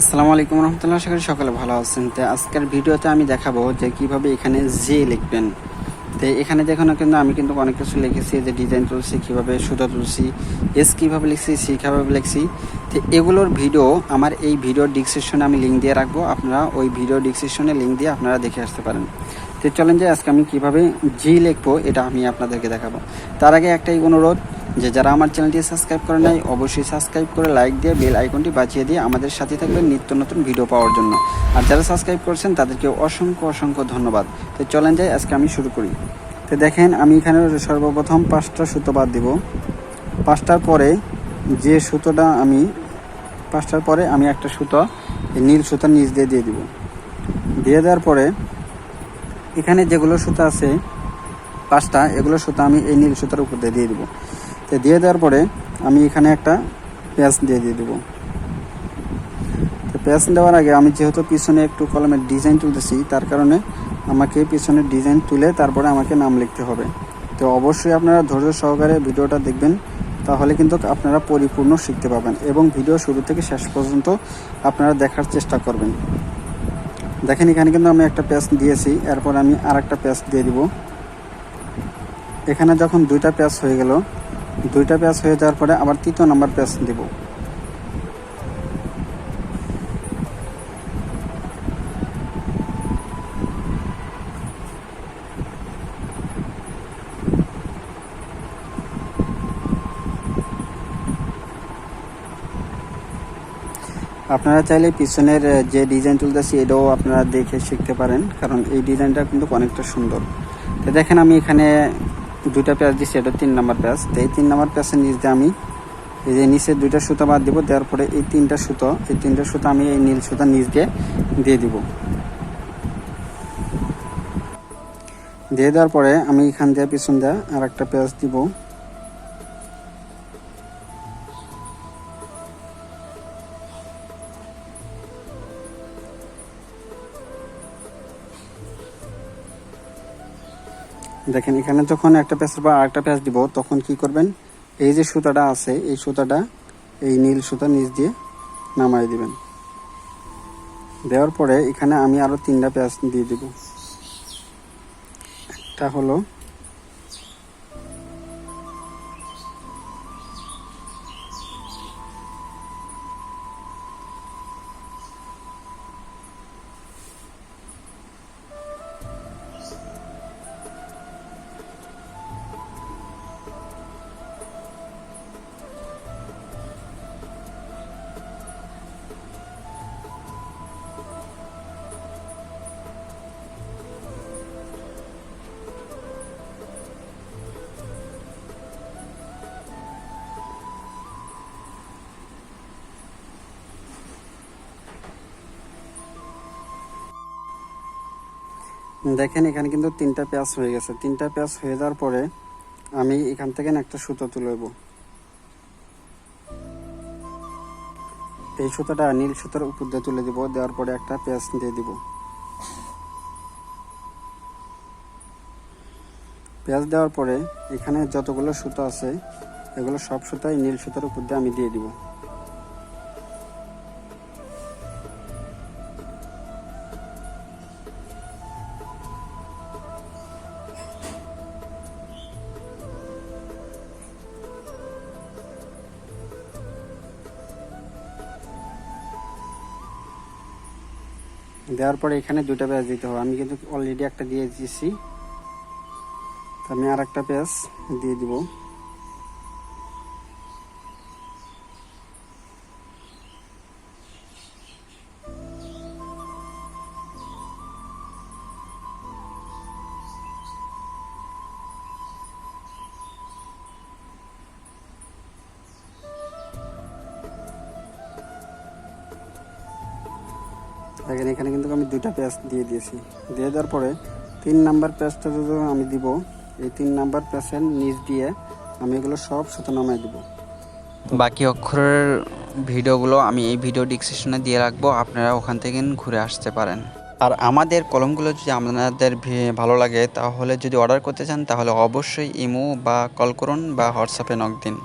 আসসালামু আলাইকুম রহমতুল্লাহ, আশা সকালে ভালো আছেন। তো আজকের ভিডিওতে আমি দেখাবো যে কীভাবে এখানে জে লিখবেন। তো এখানে দেখুন কিন্তু আমি কিন্তু অনেক কিছু লিখেছি যে ডিজাইন তুলছি, কীভাবে সুতা তুলছি এস কীভাবে লিখছি সি কীভাবে লিখছি। তো এগুলোর ভিডিও আমার এই ভিডিও ডিসক্রিপশনে আমি লিঙ্ক দিয়ে রাখব, আপনারা ওই ভিডিও ডিসক্রিপশনে লিঙ্ক দিয়ে আপনারা দেখে আসতে পারেন। তো চলেন যে আজকে আমি কীভাবে জি লিখব, এটা আমি আপনাদেরকে দেখাবো। তার আগে একটাই অনুরোধ যে যারা আমার চ্যানেলটি সাবস্ক্রাইব করে নাই, অবশ্যই সাবস্ক্রাইব করে লাইক দিয়ে বেল আইকনটি বাঁচিয়ে দিয়ে আমাদের সাথে থাকবেন নিত্য নতুন ভিডিও পাওয়ার জন্য। আর যারা সাবস্ক্রাইব করছেন, তাদেরকে অসংখ্য অসংখ্য ধন্যবাদ। তো চলেন যাই, আজকে আমি শুরু করি। তো দেখেন, আমি এখানে সর্বপ্রথম পাঁচটা সুতো বাদ দিব। পাঁচটার পরে যে সুতোটা আমি, পাঁচটার পরে আমি একটা সুতো নীল সুতো নিচ দিয়ে দিয়ে দিব। দিয়ে দেওয়ার পরে এখানে যেগুলো সুতো আছে, পাঁচটা, এগুলো সুতো আমি এই নীল সুতার উপর দিয়ে দিয়ে দিব। তো দিয়ে দেওয়ার পরে আমি এখানে একটা পেঁয়াজ দিয়ে দিয়ে দেবো। তো পেঁয়াজ দেওয়ার আগে আমি যেহেতু পিছনে একটু কলমের ডিজাইন তুলতেছি, তার কারণে আমাকে পিছনের ডিজাইন তুলে তারপরে আমাকে নাম লিখতে হবে। তো অবশ্যই আপনারা ধৈর্য সহকারে ভিডিওটা দেখবেন, তাহলে কিন্তু আপনারা পরিপূর্ণ শিখতে পাবেন এবং ভিডিও শুরু থেকে শেষ পর্যন্ত আপনারা দেখার চেষ্টা করবেন। দেখেন, এখানে কিন্তু আমি একটা পেঁয়াজ দিয়েছি, এরপর আমি আর একটা পেঁয়াজ দিয়ে দিব। এখানে যখন দুইটা পেঁয়াজ হয়ে গেল দুইটা পেঁয়াজ হয়ে যাওয়ার পরে আবার তৃতীয় নাম্বার পেঁয়াজ দিব। আপনারা চাইলে পিছনের যে ডিজাইন তুলতেছি, এটাও আপনারা দেখে শিখতে পারেন, কারণ এই ডিজাইনটা কিন্তু অনেকটা সুন্দর। তো দেখেন আমি এখানে দুইটা পেঁয়াজ দিচ্ছি এটা তিন নাম্বার প্যাঁচ তো এই তিন নাম্বার পেঁয়াজের নিচ দিয়ে আমি এই যে নিচে দুইটা সুতো বাদ দিব, দেওয়ার পরে এই তিনটা সুতো, এই তিনটা সুতো আমি এই নীল সুতার নিচ দিয়ে দিয়ে দিব। দিয়ে দেওয়ার পরে আমি এখান দিয়ে পিছন দিয়ে আর একটা পেঁয়াজ দিব। দেখেন, এখানে যখন একটা পেঁয়াজের বা আরেকটা প্যাঁচ দিব, তখন কি করবেন? এই যে সুতাটা আছে, এই সুতাটা, এই নীল সুতা নিচ দিয়ে নামাই দিবেন। দেওয়ার পরে এখানে আমি আরও তিনটা পেঁয়াজ দিয়ে দিব। একটা হলো দেখেন, এখানে কিন্তু তিনটা পেঁয়াজ হয়ে গেছে। তিনটা পেঁয়াজ হয়ে যাওয়ার পরে আমি এখান থেকে একটা সুতো তুলে নেব। এই সুতোটা নীল সুতোর উপর দিয়ে তুলে দিব। দেওয়ার পরে একটা পেঁয়াজ দিয়ে দিব। পেঁয়াজ দেওয়ার পরে এখানে যতগুলো সুতো আছে, এগুলো সব সুতাই নীল সুতোর উপর দিয়ে আমি দিয়ে দিব। দেওয়ার পরে এখানে দুটা পেঁয়াজ দিতে হবে। আমি কিন্তু অলরেডি একটা দিয়ে দিয়েছি। আমি আর একটা পেঁয়াজ দিয়ে দিব। দেখেন, এখানে কিন্তু আমি দুইটা পেঁয়াজ দিয়ে দিয়েছি। দিয়ে দেওয়ার পরে তিন নাম্বার পেঁয়াজটা যখন আমি দিব, এই তিন নাম্বার পেঁয়াজের নিচ দিয়ে আমি এগুলো সব সুতো নামাই দিব। বাকি অক্ষরের ভিডিওগুলো আমি এই ভিডিও ডিসক্রিপশনে দিয়ে রাখব, আপনারা ওখান থেকে ঘুরে আসতে পারেন। আর আমাদের কলমগুলো যদি আপনাদের ভালো লাগে, তাহলে যদি অর্ডার করতে চান, তাহলে অবশ্যই ইমো বা কল করুন বা হোয়াটসঅ্যাপে নক দিন।